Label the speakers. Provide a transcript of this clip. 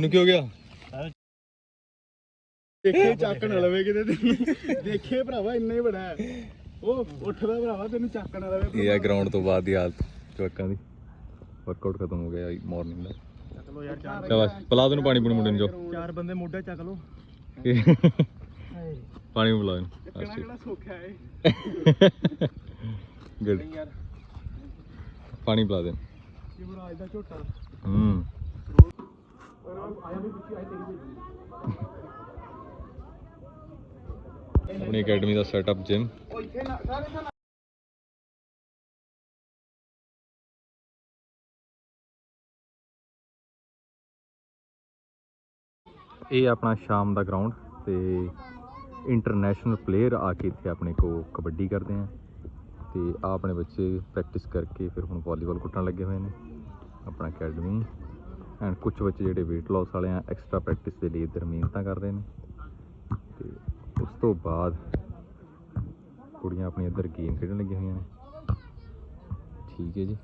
Speaker 1: ਨੂੰ ਕੀ ਹੋ ਗਿਆ?
Speaker 2: ਦੇਖੇ ਚੱਕ ਨਾ ਲਵੇ ਕਿਤੇ ਤੈਨੂੰ। ਦੇਖੇ ਭਰਾਵਾ ਇੰਨਾ ਹੀ ਬੜਾ ਹੈ। ਉਹ ਉੱਠਦਾ ਭਰਾਵਾ ਤੈਨੂੰ ਚੱਕ ਨਾ ਲਵੇ
Speaker 1: ਇਹ ਆ ਗਰਾਊਂਡ ਤੋਂ ਬਾਅਦ ਦੀ ਹਾਲਤ ਜਵਾਕਾਂ ਦੀ। ਵਰਕਆਊਟ ਖਤਮ ਹੋ ਗਿਆ ਮਾਰਨਿੰਗ ਦਾ।
Speaker 2: ਚੱਕ ਲੋ ਯਾਰ ਚਾਰ
Speaker 1: ਚਲ ਬਸ ਪਲਾ ਤੈਨੂੰ ਪਾਣੀ ਪੂਣੀ ਮੁੰਡੇ ਨੂੰ ਜੋ
Speaker 2: ਚਾਰ ਬੰਦੇ ਮੋਢੇ ਚੱਕ ਲੋ
Speaker 1: ਪਾਣੀ ਪਿਲਾ ਇਹਨੂੰ।
Speaker 2: ਕਿਹੜਾ ਕਿਹੜਾ ਸੌਖਾ ਹੈ?
Speaker 1: ਗੁੱਡ
Speaker 2: ਯਾਰ।
Speaker 1: ਪਾਣੀ ਪਿਲਾ ਦੇ।
Speaker 2: ਯੁਵਰਾਜ ਦਾ ਝੋਟਾ।
Speaker 1: ਹੂੰ। ਆਪਣੀ ਅਕੈਡਮੀ ਦਾ ਸੈਟਅਪ ਜਿਮ ਇਹ ਆਪਣਾ ਸ਼ਾਮ ਦਾ ਗਰਾਊਂਡ ਤੇ ਇੰਟਰਨੈਸ਼ਨਲ ਪਲੇਅਰ ਆ ਕੇ ਇੱਥੇ ਆਪਣੇ ਕੋ ਕਬੱਡੀ ਕਰਦੇ ਆ। ਤੇ ਆ ਆਪਣੇ ਬੱਚੇ ਪ੍ਰੈਕਟਿਸ ਕਰਕੇ ਫਿਰ ਹੁਣ ਵਾਲੀਬਾਲ ਕੁੱਟਣ ਲੱਗੇ ਹੋਏ ਨੇ। ਆਪਣਾ ਅਕੈਡਮੀ ਐਂਡ ਕੁਝ ਬੱਚੇ ਜਿਹੜੇ weight loss ਵਾਲੇ ਆ ਐਕਸਟਰਾ ਪ੍ਰੈਕਟਿਸ ਦੇ ਲਈ ਇੱਧਰ ਮਿਹਨਤਾਂ ਕਰਦੇ ਨੇ। ਤੇ ਉਸ ਤੋਂ ਬਾਅਦ ਕੁੜੀਆਂ ਆਪਣੀ ਇੱਧਰ ਗੇਮ ਖੇਡਣ ਲੱਗੀਆਂ ਹੋਈਆਂ ਨੇ। ਠੀਕ ਹੈ ਜੀ।